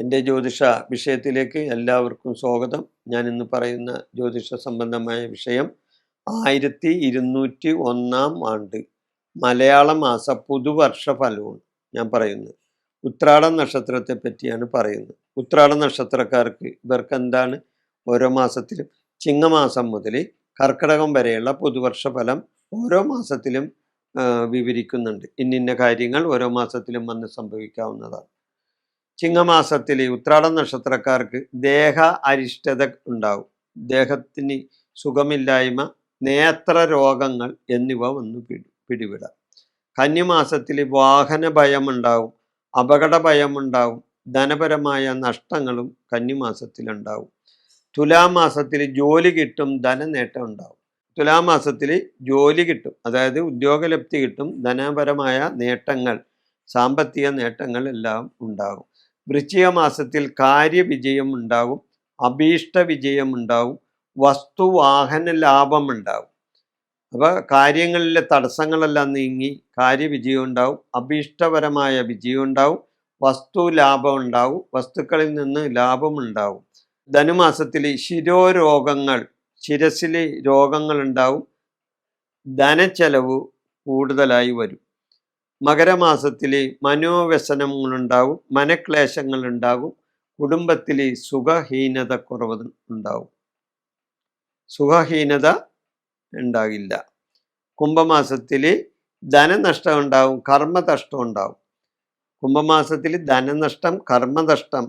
എന്റെ ജ്യോതിഷ വിഷയത്തിലേക്ക് എല്ലാവർക്കും സ്വാഗതം. ഞാൻ ഇന്ന് പറയുന്ന ജ്യോതിഷ സംബന്ധമായ വിഷയം ആയിരത്തി ഇരുന്നൂറ്റി ഒന്നാം ആണ്ട് മലയാള മാസ പുതുവർഷ ഫലവും ഞാൻ പറയുന്നത്. ഉത്രാട നക്ഷത്രത്തെ പറ്റിയാണ് പറയുന്നത്. ഉത്രാട നക്ഷത്രക്കാർക്ക് ഇവർക്ക് എന്താണ് ഓരോ മാസത്തിലും ചിങ്ങമാസം മുതൽ കർക്കിടകം വരെയുള്ള പുതുവർഷ ഫലം ഓരോ മാസത്തിലും വിവരിക്കുന്നുണ്ട്. ഇന്നിന്ന കാര്യങ്ങൾ ഓരോ മാസത്തിലും വന്ന് സംഭവിക്കാവുന്നതാണ്. ചിങ്ങമാസത്തിൽ ഉത്രാട നക്ഷത്രക്കാർക്ക് ദേഹ അരിഷ്ടത ഉണ്ടാവും. ദേഹത്തിന് സുഖമില്ലായ്മ നേത്ര രോഗങ്ങൾ എന്നിവ വന്ന് പിടി പിടിവിടാം കന്നിമാസത്തിൽ വാഹന ഭയം ഉണ്ടാവും അപകട ഭയം ഉണ്ടാവും ധനപരമായ നഷ്ടങ്ങളും കന്നിമാസത്തിൽ ഉണ്ടാവും തുലാമാസത്തിൽ ജോലി കിട്ടും ധനനേട്ടം ഉണ്ടാവും. തുലാമാസത്തിൽ ജോലി കിട്ടും അതായത് ഉദ്യോഗലബ്ധി കിട്ടും ധനപരമായ നേട്ടങ്ങൾ സാമ്പത്തിക നേട്ടങ്ങൾ എല്ലാം ഉണ്ടാകും. വൃശ്ചിക മാസത്തിൽ കാര്യവിജയം ഉണ്ടാകും അഭീഷ്ട വിജയം ഉണ്ടാവും വസ്തുവാഹന ലാഭം ഉണ്ടാവും അപ്പോൾ കാര്യങ്ങളിലെ തടസ്സങ്ങളെല്ലാം നീങ്ങി കാര്യവിജയം ഉണ്ടാവും അഭീഷ്ടപരമായ വിജയം ഉണ്ടാവും വസ്തു ലാഭം ഉണ്ടാവും വസ്തുക്കളിൽ നിന്ന് ലാഭം ഉണ്ടാവും ധനുമാസത്തിൽ ശിരോരോഗങ്ങൾ ശിരസിലെ രോഗങ്ങൾ ഉണ്ടാവും ധനച്ചെലവ് കൂടുതലായി വരും. മകരമാസത്തിൽ മനോവ്യസനങ്ങളുണ്ടാവും മനക്ലേശങ്ങൾ ഉണ്ടാകും കുടുംബത്തിൽ സുഖഹീനത കുറവ് ഉണ്ടാവും. സുഖഹീനത ഉണ്ടാകില്ല. കുംഭമാസത്തിൽ ധനനഷ്ടം ഉണ്ടാവും കർമ്മനഷ്ടം ഉണ്ടാവും. കുംഭമാസത്തിൽ ധനനഷ്ടം കർമ്മനഷ്ടം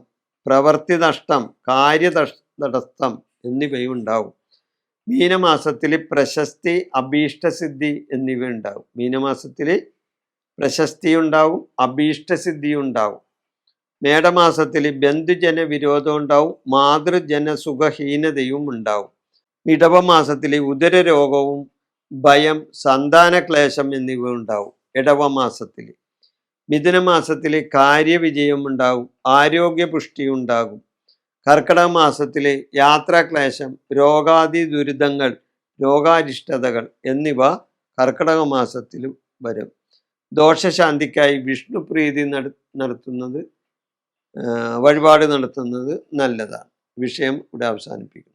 പ്രവൃത്തി നഷ്ടം കാര്യതടസ്സം എന്നിവയും ഉണ്ടാവും മീനമാസത്തിൽ പ്രശസ്തി അഭീഷ്ടസിദ്ധി എന്നിവ ഉണ്ടാവും മീനമാസത്തിൽ പ്രശസ്തി ഉണ്ടാവും അഭീഷ്ടസിദ്ധി ഉണ്ടാവും മേടമാസത്തിൽ ബന്ധുജന വിരോധം ഉണ്ടാവും മാതൃജന സുഖഹീനതയും ഉണ്ടാവും ഇടവമാസത്തിൽ ഉദര രോഗവും ഭയം സന്താന ക്ലേശം എന്നിവ ഉണ്ടാവും ഇടവമാസത്തിൽ മിഥുനമാസത്തിൽ കാര്യവിജയം ഉണ്ടാവും ആരോഗ്യപുഷ്ടി ഉണ്ടാകും കർക്കിടക മാസത്തിൽ യാത്രാക്ലേശം രോഗാദി ദുരിതങ്ങൾ രോഗാരിഷ്ടതകൾ എന്നിവ കർക്കിടക മാസത്തിൽ വരും. ദോഷശാന്തിക്കായി വിഷ്ണുപ്രീതി നട നടത്തുന്നത് വഴിപാട് നടത്തുന്നത് നല്ലതാണ്. വിഷയം ഇവിടെ അവസാനിപ്പിക്കുന്നു.